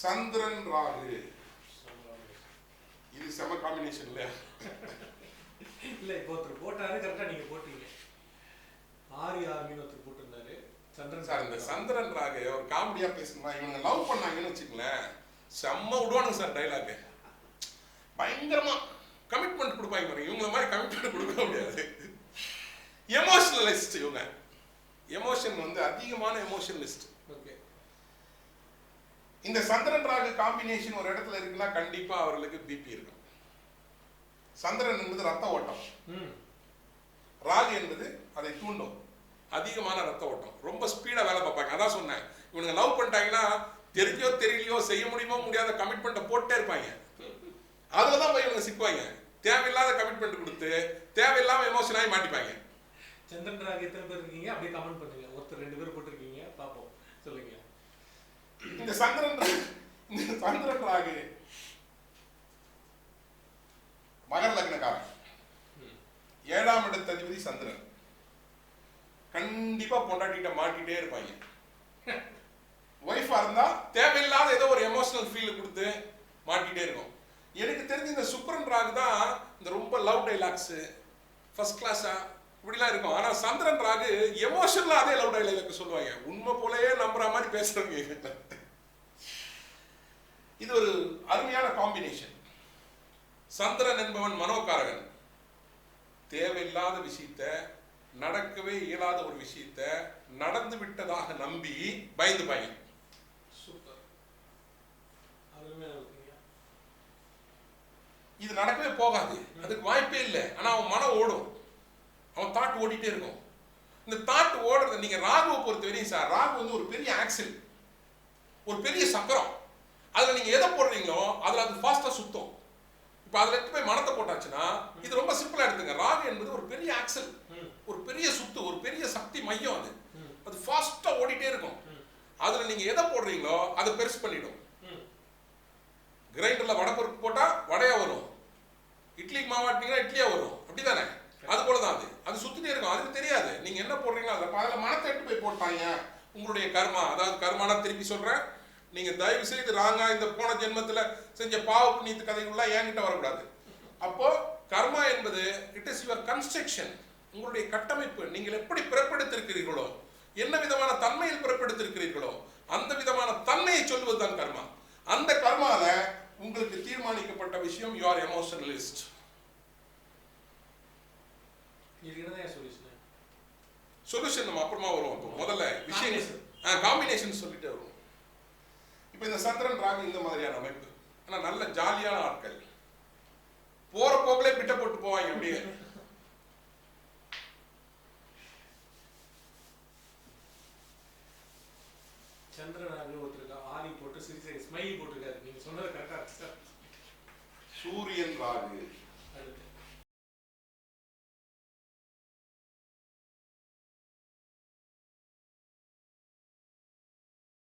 சந்திரன் ராகு இது செம காம்பினேஷன் இல்லையா? இல்லை இப்போ ஒருத்தர் போட்டாரு கரெக்டாக நீங்கள் போட்டீங்க. ஆரி ஆர்மின்னு ஒருத்தர் போட்டிருந்தாரு. சந்திரன் சார் இந்த சந்திரன் ராகு அவர் காமெடியாக பேசணுமா? இவங்க லவ் பண்ணாங்கன்னு வச்சுங்களேன் செம்ம விடுவானுங்க சார் டைலாக்கு பயங்கரமாக கமிட்மெண்ட் கொடுப்பாங்க பாருங்க. இவங்கள மாதிரி கமிட்மெண்ட் கொடுக்க முடியாது. எமோஷனலிஸ்ட் இவங்க. எமோஷன் வந்து அதிகமான எமோஷனலிஸ்ட் ஓகே இந்த சந்திரன் ராகு காம்பினேஷன் ஒரு இடத்துல இருக்குன்னா கண்டிப்பா அவர்களுக்கு பிபி இருக்கும். சந்திரன் என்பது ரத்த ஓட்டம். ராகு என்பது அதை தூண்டும். அதிகமான ரத்த ஓட்டம். ரொம்ப ஸ்பீடா வேலை பார்ப்பாங்க. அதான் சொன்னேன். இவனுங்க லவ் பண்ணிட்டாங்கன்னா தெரிஞ்சோ தெரியலையோ செய்ய முடியுமோ முடியாத கமிட்மெண்ட்டை போட்டே இருப்பாங்க. அதுல தான் போய் இவங்க சிக்குவாங்க. தேவையில்லாத கமிட்மெண்ட் கொடுத்து தேவையில்லாம எமோஷன் ஆகி மாட்டிப்பாங்க. சந்திரன் ராக் எத்தனை பேர் இருக்கீங்க? அப்படியே கமெண்ட் பண்ணுங்க. ஒருத்தர் ரெண்டு பேர் போட்டிருக்கீங்க. பாப்போம் சொல்லுங்க. இந்த சந்திரன் ரா- இந்த சந்திரன் ராகு மகர லக்னக்காரன். ஏழாம் இடத்த அதிபதி சந்திரன். கண்டிப்பா பொண்டாட்டிட்ட மாட்டிட்டே இருப்பாங்க. ஒய்ஃபா இருந்தா தேவையில்லாத ஏதோ ஒரு எமோஷனல் ஃபீல் கொடுத்து மாட்டிட்டே இருக்கும். எனக்கு தெரிஞ்ச இந்த சுப்ரன் ராகு தான் இந்த ரொம்ப லவ் டைலாக்ஸ் ஃபர்ஸ்ட் கிளாஸா இப்படிலாம் இருக்கும். ஆனா சந்திரன் ராகு எமோஷனலா அதே லவ் டைலாக் சொல்லுவாங்க. உண்மை போலயே நம்புற மாதிரி பேசுறவங்க இது ஒரு அருமையான காம்பினேஷன் சந்திரன் என்பவன் மனோகாரகன் தேவையில்லாத விஷயத்த நடக்கவே இயலாத ஒரு விஷயத்த நடந்து விட்டதாக நம்பி பயந்து இருக்கீங்க. இது நடக்கவே போகாது. அதுக்கு வாய்ப்பே இல்லை. ஆனா அவன் மனம் ஓடும். அவன் தாட் ஓடிட்டே இருக்கும். இந்த தாட் ஓடுறது நீங்க ராகுவை பொறுத்த வரையும் சார் ராகு வந்து ஒரு பெரிய ஆக்சில் ஒரு பெரிய சக்கரம். அதில் நீங்கள் எதை போடுறீங்களோ அதில் அது ஃபாஸ்ட்டாக சுத்தம். இப்போ அதில் எடுத்து போய் மனத்தை போட்டாச்சுன்னா இது ரொம்ப சிம்பிளாக எடுத்துங்க. ராகு என்பது ஒரு பெரிய ஆக்சல் ஒரு பெரிய சுத்து ஒரு பெரிய சக்தி மையம் அது. அது ஃபாஸ்ட்டாக ஓடிட்டே இருக்கும். அதில் நீங்கள் எதை போடுறீங்களோ அதை பெருசு பண்ணிடும். கிரைண்டரில் வடப்பருப்பு போட்டால் வடையாக வரும். இட்லிக்கு மாவாட்டிங்கன்னா இட்லியாக வரும். அப்படி தானே அது போல தான் அது. அது சுத்திட்டே இருக்கும். அதுக்கு தெரியாது. நீங்கள் என்ன போடுறீங்களோ அதில் அதில் மனத்தை எடுத்து போய் போட்டாங்க. உங்களுடைய கர்மா அதாவது கர்மானா திருப்பி சொல்கிறேன் நீங்க தயவு செய்து ராங்கா இந்த போன ஜென்மத்துல செஞ்ச பாவ புண்ணியத்து கதைகள்லாம் என்கிட்ட வரக்கூடாது. அப்போ கர்மா என்பது இட் இஸ் யுவர் கன்ஸ்ட்ரக்ஷன் உங்களுடைய கட்டமைப்பு. நீங்கள் எப்படி பிறப்பெடுத்திருக்கிறீர்களோ என்ன விதமான தன்மையில் பிறப்பெடுத்திருக்கிறீர்களோ அந்த விதமான தன்மையை சொல்வதுதான் கர்மா. அந்த கர்மால உங்களுக்கு தீர்மானிக்கப்பட்ட விஷயம் யூ ஆர் எமோஷனலிஸ்ட் சொல்யூஷன் நம்ம அப்புறமா வருவோம். முதல்ல விஷயம் காம்பினேஷன் சொல்லிட்டு வருவோம். இப்போ இந்த சந்திரன் ராகு இந்த மாதிரியான அமைப்பு. ஆனா நல்ல ஜாலியான ஆட்கள். போற போக்கிலே பிட்ட போட்டு போவாங்க அப்படியே சந்திரனாக ஒருத்தருக்கு ஆரி போட்டு சிரிச்சு ஸ்மைலி போட்டிருக்காரு. நீங்க சொன்னது கரெக்டா சார் சூரியன் ராகு. அடுத்து.